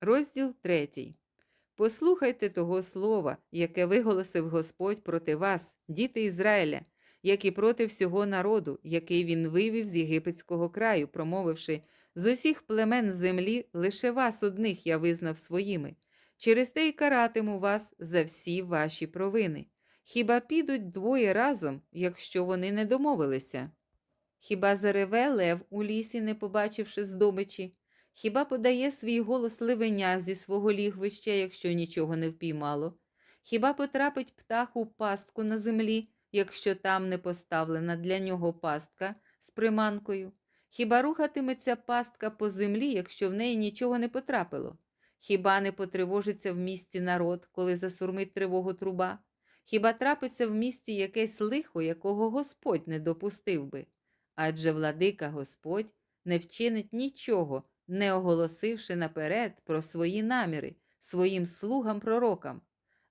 Розділ 3. Послухайте того слова, яке виголосив Господь проти вас, діти Ізраїля, як і проти всього народу, який він вивів з єгипетського краю, промовивши з усіх племен землі лише вас одних я визнав своїми. Через те й каратиму вас за всі ваші провини. Хіба підуть двоє разом, якщо вони не домовилися? Хіба зареве лев у лісі, не побачивши здобичі? Хіба подає свій голос ливеня зі свого лігвища, якщо нічого не впіймало? Хіба потрапить птах у пастку на землі, якщо там не поставлена для нього пастка з приманкою? Хіба рухатиметься пастка по землі, якщо в неї нічого не потрапило? Хіба не потривожиться в місті народ, коли засурмить тривогу труба? Хіба трапиться в місті якесь лихо, якого Господь не допустив би? Адже владика Господь не вчинить нічого, не оголосивши наперед про свої наміри своїм слугам пророкам.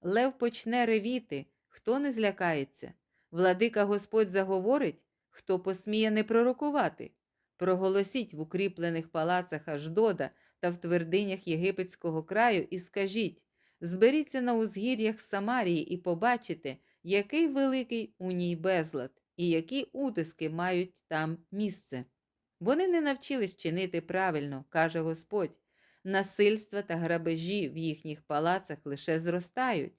Лев почне ревіти, хто не злякається. Владика Господь заговорить, хто посміє не пророкувати. Проголосіть в укріплених палацах Аждода та в твердинях єгипетського краю і скажіть зберіться на узгір'ях Самарії і побачите, який великий у ній безлад і які утиски мають там місце. Вони не навчились чинити правильно, каже Господь. Насильства та грабежі в їхніх палацах лише зростають.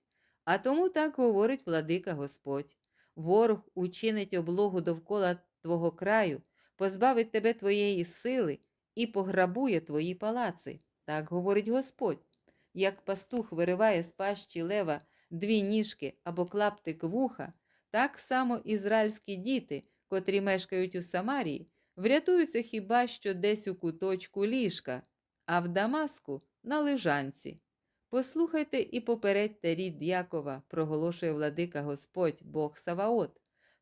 А тому так говорить владика Господь. Ворог учинить облогу довкола твого краю, позбавить тебе твоєї сили і пограбує твої палаци. Так говорить Господь. Як пастух вириває з пащі лева дві ніжки або клаптик вуха, так само ізраїльські діти, котрі мешкають у Самарії, врятуються хіба що десь у куточку ліжка, а в Дамаску на лежанці. Послухайте і попередьте рід Якова, проголошує владика Господь, Бог Саваот.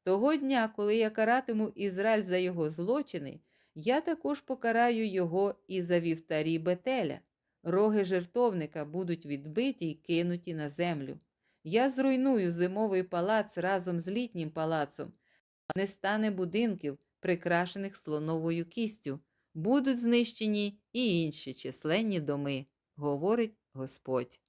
Того дня, коли я каратиму Ізраїль за його злочини, я також покараю його і за вівтарі Бетеля. Роги жертовника будуть відбиті й кинуті на землю. Я зруйную зимовий палац разом з літнім палацом, не стане будинків, прикрашених слоновою кістю, будуть знищені і інші численні доми, говорить Господь.